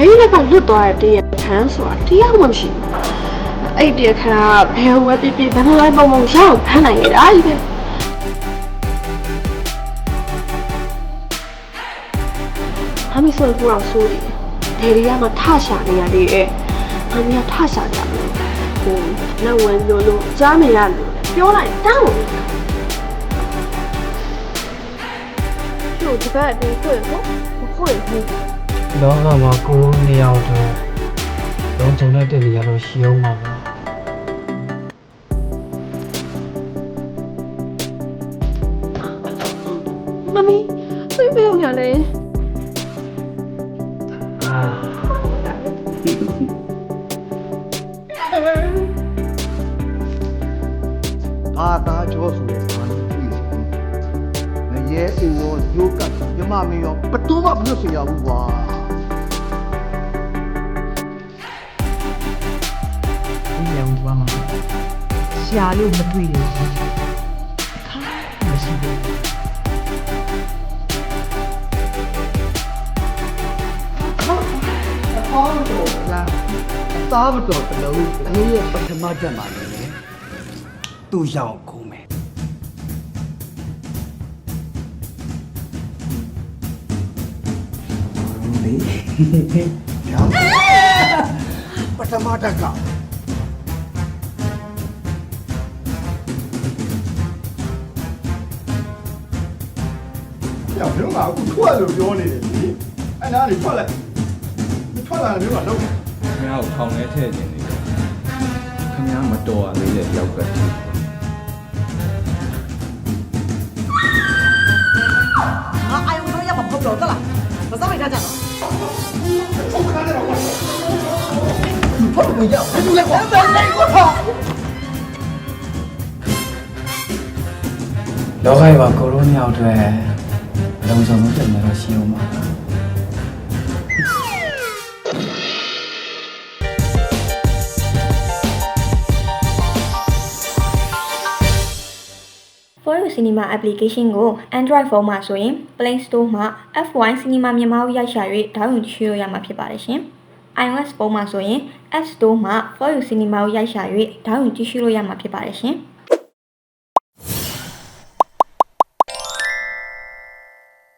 ဖေးလည်းကလွတ်သွားတဲ့တရားခံဆိုတာတရားမှမရှိဘူးအဲ့ဒီတရားခံကဘယ်ဝဲပြပြဘယ်လိုလဲပုံပုံရအောင်ဖမ်းနိုင်ရတာကြီးပဲအမေဆိုတော့ဆိုးတယ်ဒေရီကမှထရှာနေရသေးတယ်အမေကထရှာကြတယ်ဟိုနောက်ဝင်ပြောလို့ကြားနေရလို့ပြောလိုက်တောင်းလို့ဒီဘက်ဒီတွေ့ကိုမခွင့်ဘူး လောကမှာကိုယ်နေရာတော့လုံးချုံတဲ့တဲ့နေရာတော့ရှိအောင်ပါပဲမမီသိပ်ပြောင်းရလဲအာဘာသာကြောဆိုတဲ့ဘာလို့ကြည့်စီငရဲအိုရောယိုကတ်မြမမင်းရောဘတော်မှမလွတ်စေရဘူးကွာ ရှာလို့မတွေ့ဘူးမရှိဘူးအဖောင်းတော့လားအသားမတော်တလုံးအင်းရဲ့ပထမတက်မှာလေသူ့ရောင်ကိုမယ်ရောင်းပထမတက်က။ ပြောင်းပြောင်းကအခုထွက်လို့ပြောနေတယ်လေ။အဲ့နားနေထွက်လိုက်။ဒီထွက်လာတယ်မျိုးကလုံးခင်ဗျားကိုထောင်ထဲထည့်ခြင်းနေတယ်ခင်ဗျားမတော်ရသေးတဲ့ယောက်ကတည်းငါအာယုံတော့ရမှာမဟုတ်တော့သလားမစောင့်လိုက်ကြတော့ဟုတ်မရောက်ဘူးလေကွာလိုက်ကွာလောကမှာကိုရိုနာအတွက် လုံးချုံတဲ့နေရာတော့ရှိအောင်ပါ For You Cinema application ကို Android phone မှာဆိုရင် Play Store မှာ F1 Cinema မြန်မာကိုရိုက်ရှာ၍ဒေါင်းလုဒ်ကြည့်လို့ရမှာဖြစ်ပါတယ်ရှင်။ iOS ဖုန်းမှာဆိုရင် App Store မှာ For You Cinema ကိုရိုက်ရှာ၍ဒေါင်းလုဒ်ကြည့်ရှုလို့ရမှာဖြစ်ပါတယ်ရှင်။